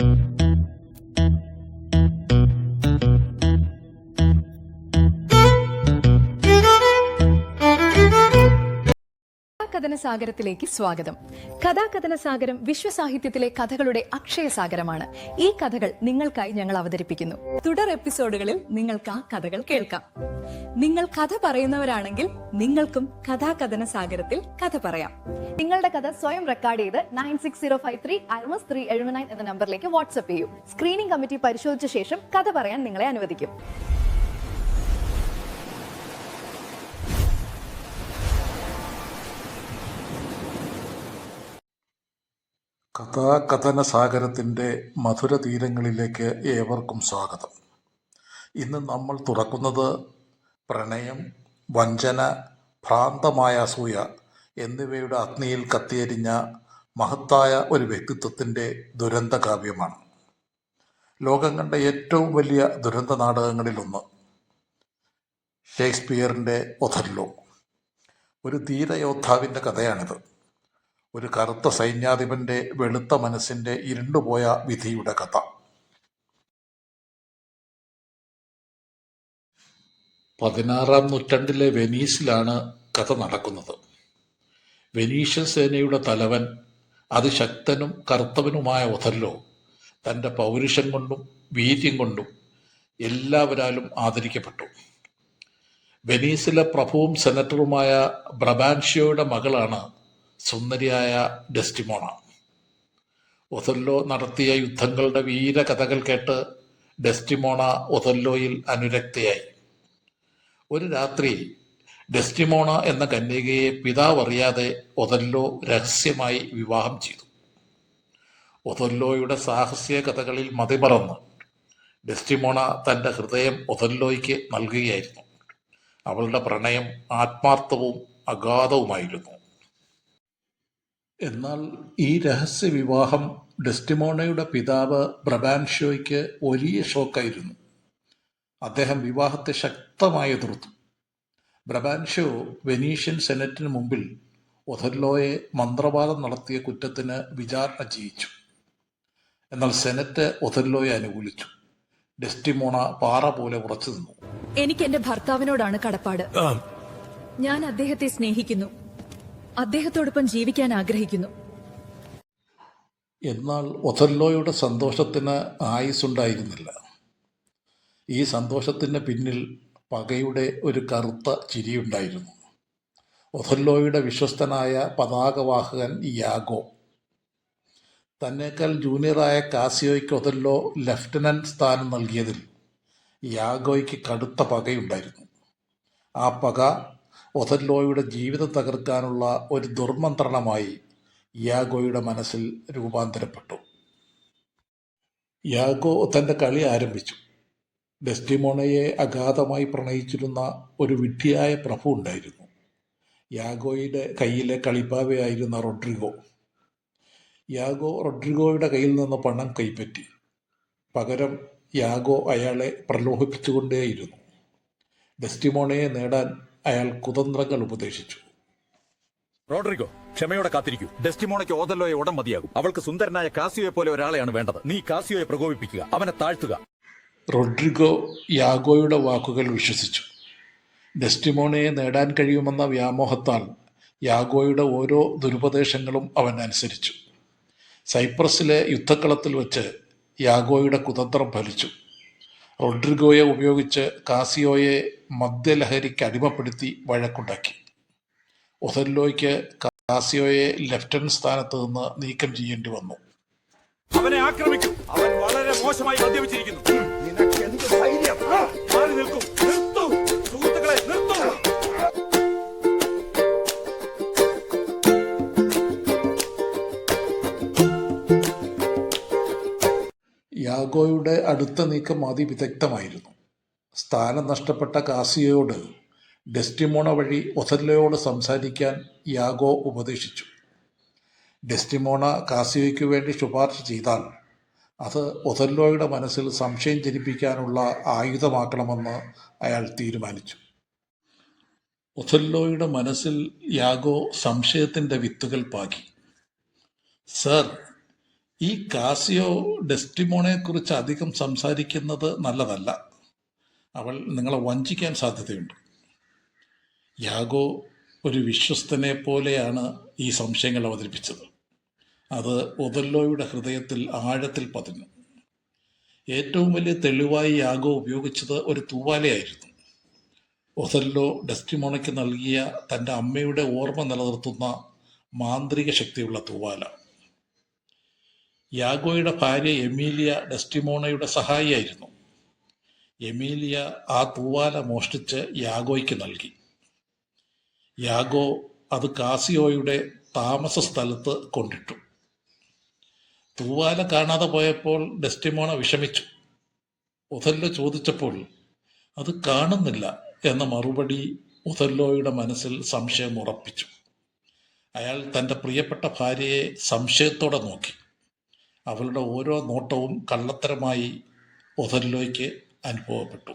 Thank you. കഥാകഥന സാഗരത്തിലേക്ക് സ്വാഗതം. കഥാകഥന സാഗരം വിശ്വസാഹിത്യത്തിലെ കഥകളുടെ അക്ഷയ സാഗരമാണ് ഈ കഥകൾ നിങ്ങൾക്കായി ഞങ്ങൾ അവതരിപ്പിക്കുന്നു. തുടർ എപ്പിസോഡുകളിൽ നിങ്ങൾക്ക് ആ കഥകൾ കേൾക്കാം. നിങ്ങൾ കഥ പറയുന്നവരാണെങ്കിൽ നിങ്ങൾക്കും കഥാകഥന സാഗരത്തിൽ കഥ പറയാം. നിങ്ങളുടെ കഥ സ്വയം റെക്കോർഡ് ചെയ്ത് nine six zero five three Almas three എഴുപത് നയൻ എന്ന നമ്പറിലേക്ക് വാട്സ്ആപ്പ് ചെയ്യൂ. സ്ക്രീനിംഗ് കമ്മിറ്റി പരിശോധിച്ച ശേഷം കഥ പറയാൻ നിങ്ങളെ അനുവദിക്കും. കഥാകഥന സാഗരത്തിന്റെ മധുര തീരങ്ങളിലേക്ക് ഏവർക്കും സ്വാഗതം. ഇന്ന് നമ്മൾ തുറക്കുന്നത് പ്രണയം വഞ്ചന ഭ്രാന്തമായ അസൂയ എന്നിവയുടെ അഗ്നിയിൽ കത്തിയെരിഞ്ഞ മഹത്തായ ഒരു വ്യക്തിത്വത്തിന്റെ ദുരന്ത കാവ്യമാണ് ലോകം കണ്ട ഏറ്റവും വലിയ ദുരന്ത നാടകങ്ങളിലൊന്ന് ഷേക്സ്പിയറിന്റെ ഒഥല്ലോ ഒരു ധീരയോദ്ധാവിന്റെ കഥയാണിത്. ഒരു കറുത്ത സൈന്യാധിപന്റെ വെളുത്ത മനസ്സിന്റെ ഇരുണ്ടുപോയ വിധിയുടെ കഥ. പതിനാറാം നൂറ്റാണ്ടിലെ വെനീസിലാണ് കഥ നടക്കുന്നത്. വെനീഷ്യൻ സേനയുടെ തലവൻ അതിശക്തനും കറുത്തവനുമായ ഒഥല്ലോ തന്റെ പൗരുഷം കൊണ്ടും വീര്യം കൊണ്ടും എല്ലാവരാലും ആദരിക്കപ്പെട്ടു. വെനീസിലെ പ്രഭുവും സെനറ്ററുമായ ബ്രബാൻഷിയോയുടെ മകളാണ് സുന്ദരിയായ ഡെസ്റ്റിമോണ ഒഥല്ലോ നടത്തിയ യുദ്ധങ്ങളുടെ വീരകഥകൾ കേട്ട് ഡെസ്റ്റിമോണ ഒഥല്ലോയിൽ അനുരക്തയായി. ഒരു രാത്രി ഡെസ്റ്റിമോണ എന്ന കന്യകയെ പിതാവ് അറിയാതെ ഒഥല്ലോ രഹസ്യമായി വിവാഹം ചെയ്തു. ഒഥല്ലോയുടെ സാഹസിക കഥകളിൽ മതിമറന്ന് ഡെസ്റ്റിമോണ തന്റെ ഹൃദയം ഒഥല്ലോയ്ക്ക് നൽകുകയായിരുന്നു. അവളുടെ പ്രണയം ആത്മാർത്ഥവും അഗാധവുമായിരുന്നു. എന്നാൽ ഈ രഹസ്യ വിവാഹം ഡെസ്റ്റിമോണയുടെ പിതാവ് ബ്രബാൻഷോയ്ക്ക് വലിയ ഷോക്കായിരുന്നു. അദ്ദേഹം വിവാഹത്തെ ശക്തമായി എതിർത്തു. ബ്രബാൻഷോ വെനീഷ്യൻ സെനറ്റിന് മുമ്പിൽ ഒഥല്ലോയെ മന്ത്രവാദം നടത്തിയ കുറ്റത്തിന് വിചാരണ ചെയ്യിച്ചു. എന്നാൽ സെനറ്റ് ഒഥല്ലോയെ അനുകൂലിച്ചു. ഡെസ്റ്റിമോണ പാറ പോലെ ഉറച്ചു നിന്നു. എനിക്ക് എന്റെ ഭർത്താവിനോടാണ് കടപ്പാട്. ഞാൻ അദ്ദേഹത്തെ സ്നേഹിക്കുന്നു. അദ്ദേഹത്തോടൊപ്പം ജീവിക്കാൻ ആഗ്രഹിക്കുന്നു. എന്നാൽ ഒഥല്ലോയുടെ സന്തോഷത്തിന് ആയുസ്സുണ്ടായിരുന്നില്ല ഈ സന്തോഷത്തിന് പിന്നിൽ പകയുടെ ഒരു കറുത്ത ചിരിയുണ്ടായിരുന്നു. ഒഥല്ലോയുടെ വിശ്വസ്തനായ പതാകവാഹകൻ യാഗോ. തന്നേക്കാൾ ജൂനിയറായ കാസിയോയ്ക്ക് ഒഥല്ലോ ലഫ്റ്റനന്റ് സ്ഥാനം നൽകിയതിൽ യാഗോയ്ക്ക് കടുത്ത പകയുണ്ടായിരുന്നു. ആ പക ഒഥല്ലോയുടെ ജീവിതം തകർക്കാനുള്ള ഒരു ദുർമന്ത്രണമായി യാഗോയുടെ മനസ്സിൽ രൂപാന്തരപ്പെട്ടു. യാഗോ തന്റെ കളി ആരംഭിച്ചു. ഡെസ്റ്റിമോണയെ അഗാധമായി പ്രണയിച്ചിരുന്ന ഒരു വിഡ്ഢിയായ പ്രഭു ഉണ്ടായിരുന്നു. യാഗോയുടെ കയ്യിലെ കളിപ്പാവയായിരുന്ന റൊഡ്രിഗോ. യാഗോ റൊഡ്രിഗോയുടെ കയ്യിൽ നിന്ന് പണം കൈപ്പറ്റി. പകരം യാഗോ അയാളെ പ്രലോഭിപ്പിച്ചുകൊണ്ടേയിരുന്നു. ഡെസ്റ്റിമോണയെ നേടാൻ അയാൾ കുതന്ത്രങ്ങൾ ഉപദേശിച്ചു. റോഡ്രിഗോ ക്ഷമയോടെ കാത്തിരിക്കൂ. ഡെസ്റ്റിമോണയ്ക്ക് ഓതല്ലോയെ ഉടൻ മതിയാകും. അവൾക്ക് സുന്ദരനായ കാസിയോയെ പോലെ ഒരാളെയാണ് വേണ്ടത്. നീ കാസിയോയെ പ്രകോപിപ്പിക്കുക അവനെ താഴ്ത്തുക. റോഡ്രിഗോ യാഗോയുടെ വാക്കുകൾ വിശ്വസിച്ചു. ഡെസ്റ്റിമോണയെ നേടാൻ കഴിയുമെന്ന വ്യാമോഹത്താൽ യാഗോയുടെ ഓരോ ദുരുപദേശങ്ങളും അവൻ അനുസരിച്ചു. സൈപ്രസിലെ യുദ്ധക്കളത്തിൽ വച്ച് യാഗോയുടെ കുതന്ത്രം ഫലിച്ചു. റോഡ്രിഗോയെ ഉപയോഗിച്ച് കാസിയോയെ മദ്യലഹരിക്ക് അടിമപ്പെടുത്തി വഴക്കുണ്ടാക്കി. ഒഥല്ലോയ്ക്ക് കാസിയോയെ ലെഫ്റ്റനന്റ് സ്ഥാനത്ത് നിന്ന് നീക്കം ചെയ്യേണ്ടി വന്നു. അവനെ ആക്രമിക്കും. അവൻ വളരെ മോശമായി മദ്യപിച്ചിരിക്കുന്നു. നിനക്ക് എന്ത് ധൈര്യം? മാറി നിൽക്കും. നിർത്തൂ. സുഹൃത്തുക്കളെ നിർത്തൂ. യാഗോയുടെ അടുത്ത നീക്കം അതിവിദഗ്ധമായിരുന്നു സ്ഥാനം നഷ്ടപ്പെട്ട കാസിയോട് ഡെസ്റ്റിമോണ വഴി ഒഥല്ലോയോട് സംസാരിക്കാൻ യാഗോ ഉപദേശിച്ചു. ഡെസ്റ്റിമോണ കാസിയോയ്ക്ക് വേണ്ടി ശുപാർശ ചെയ്താൽ അത് ഒഥല്ലോയുടെ മനസ്സിൽ സംശയം ജനിപ്പിക്കാനുള്ള ആയുധമാക്കണമെന്ന് അയാൾ തീരുമാനിച്ചു. ഒഥല്ലോയുടെ മനസ്സിൽ യാഗോ സംശയത്തിന്റെ വിത്തുകൾ പാകി. സർ ഈ കാസിയോ ഡെസ്റ്റിമോണയെക്കുറിച്ച് അധികം സംസാരിക്കുന്നത് നല്ലതല്ല. അവൾ നിങ്ങളെ വഞ്ചിക്കാൻ സാധ്യതയുണ്ട്. യാഗോ ഒരു വിശ്വസ്തനെ പോലെയാണ് ഈ സംശയങ്ങൾ അവതരിപ്പിച്ചത്. അത് ഒതല്ലോയുടെ ഹൃദയത്തിൽ ആഴത്തിൽ പതിഞ്ഞു. ഏറ്റവും വലിയ തെളിവായി യാഗോ ഉപയോഗിച്ചത് ഒരു തൂവാലയായിരുന്നു. ഒതല്ലോ ഡെസ്റ്റിമോണയ്ക്ക് നൽകിയ തന്റെ അമ്മയുടെ ഓർമ്മ നിലനിർത്തുന്ന മാന്ത്രിക ശക്തിയുള്ള തൂവാല. യാഗോയുടെ ഭാര്യ എമീലിയ ഡെസ്റ്റിമോണയുടെ സഹായിയായിരുന്നു. എമീലിയ ആ തൂവാല മോഷ്ടിച്ച് യാഗോയ്ക്ക് നൽകി. യാഗോ അത് കാസിയോയുടെ താമസ സ്ഥലത്ത് കൊണ്ടിട്ടു. തൂവാല കാണാതെ പോയപ്പോൾ ഡെസ്റ്റിമോണ വിഷമിച്ചു. ഒഥല്ലോ ചോദിച്ചപ്പോൾ അത് കാണുന്നില്ല എന്ന മറുപടി ഒഥല്ലോയുടെ മനസ്സിൽ സംശയം ഉറപ്പിച്ചു. അയാൾ തന്റെ പ്രിയപ്പെട്ട ഭാര്യയെ സംശയത്തോടെ നോക്കി. അവളുടെ ഓരോ നോട്ടവും കള്ളത്തരമായി ഒഥല്ലോയ്ക്ക് അനുഭവപ്പെട്ടു.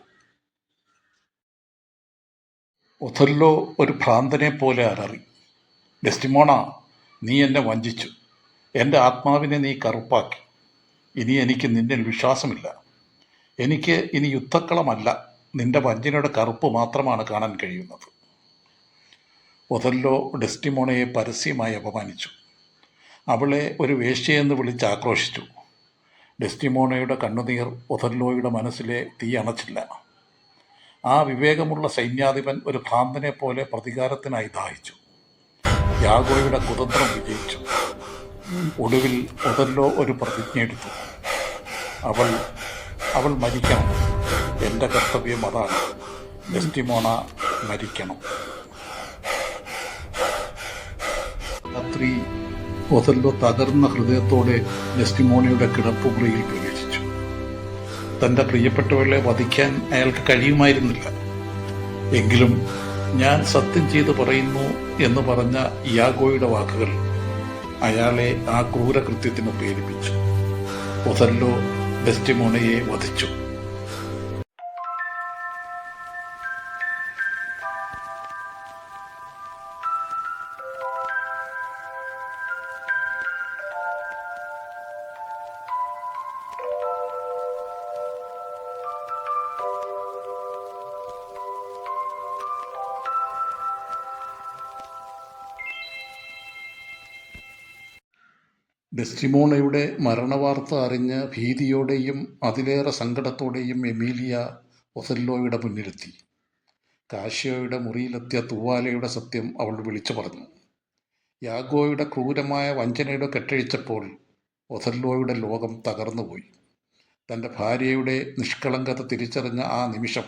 ഒഥല്ലോ ഒരു ഭ്രാന്തനെ പോലെ അലറി ഡെസ്റ്റിമോണ നീ എന്നെ വഞ്ചിച്ചു. എന്റെ ആത്മാവിനെ നീ കറുപ്പാക്കി. ഇനി എനിക്ക് നിന്നിൽ വിശ്വാസമില്ല. എനിക്ക് ഇനി യുദ്ധക്കളമല്ല. നിന്റെ വഞ്ചനയുടെ കറുപ്പ് മാത്രമാണ് കാണാൻ കഴിയുന്നത്. ഒതല്ലോ ഡെസ്റ്റിമോണയെ പരസ്യമായി അപമാനിച്ചു. അവളെ ഒരു വേശ്യയെന്ന് വിളിച്ച് ആക്രോശിച്ചു. ഡെസ്റ്റിമോണയുടെ കണ്ണുനീർ ഒഥർലോയുടെ മനസ്സിലെ തീ അണച്ചില്ല. ആ വിവേകമുള്ള സൈന്യാധിപൻ ഒരു ഭ്രാന്തനെ പോലെ പ്രതികാരത്തിനായി ദാഹിച്ചു. യാഗോയുടെ കുതന്ത്രം വിജയിച്ചു. ഒടുവിൽ ഒതല്ലോ ഒരു പ്രതിജ്ഞ എടുത്തു. അവൾ അവൾ മരിക്കണം. എന്റെ കർത്തവ്യം അതാണ്. ഡെസ്റ്റിമോണ മരിക്കണം. രാത്രി ഒതല്ലോ തകർന്ന ഹൃദയത്തോടെ ജസ്റ്റിമോണിയുടെ കിടപ്പുമുറിയിൽ പ്രവേശിച്ചു. തന്റെ പ്രിയപ്പെട്ടവളെ വധിക്കാൻ അയാൾക്ക് കഴിയുമായിരുന്നില്ല. എങ്കിലും ഞാൻ സത്യം ചെയ്തു പറയുന്നു എന്ന് പറഞ്ഞ യാഗോയുടെ വാക്കുകൾ അയാളെ ആ ക്രൂരകൃത്യത്തിന് പ്രേരിപ്പിച്ചു. ഒസല്ലോ ഡെസ്റ്റിമോണയെ വധിച്ചു. ഡെസ്റ്റിമോണയുടെ മരണവാർത്ത അറിഞ്ഞ് ഭീതിയോടെയും അതിലേറെ സങ്കടത്തോടെയും എമീലിയ ഒസല്ലോയുടെ മുന്നിലെത്തി. കാശ്യോയുടെ മുറിയിലെത്തിയ തൂവാലയുടെ സത്യം അവൾ വിളിച്ചു പറഞ്ഞു. യാഗോയുടെ ക്രൂരമായ വഞ്ചനയുടെ കെട്ടഴിച്ചപ്പോൾ ഒസല്ലോയുടെ ലോകം തകർന്നുപോയി. തന്റെ ഭാര്യയുടെ നിഷ്കളങ്കത തിരിച്ചറിഞ്ഞ ആ നിമിഷം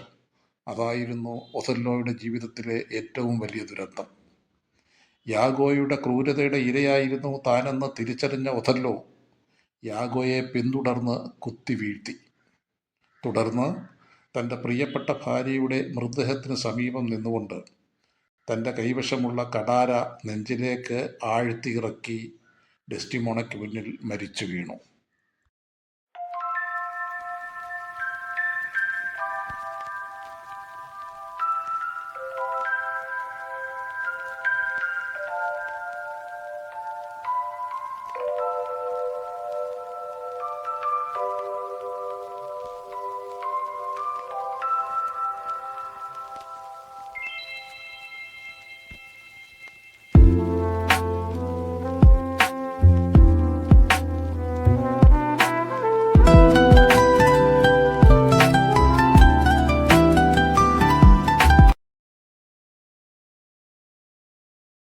അതായിരുന്നു ഒസല്ലോയുടെ ജീവിതത്തിലെ ഏറ്റവും വലിയ ദുരന്തം. യാഗോയുടെ ക്രൂരതയുടെ ഇരയായിരുന്നു താനെന്ന് തിരിച്ചറിഞ്ഞ ഒഥല്ലോ. യാഗോയെ പിന്തുടർന്ന് കുത്തി വീഴ്ത്തി. തുടർന്ന് തന്റെ പ്രിയപ്പെട്ട ഭാര്യയുടെ മൃതദേഹത്തിന് സമീപം നിന്നുകൊണ്ട് തന്റെ കൈവശമുള്ള കടാര നെഞ്ചിലേക്ക് ആഴ്ത്തിയിറക്കി ഡെസ്റ്റിമോണയ്ക്ക് മുന്നിൽ മരിച്ചു വീണു.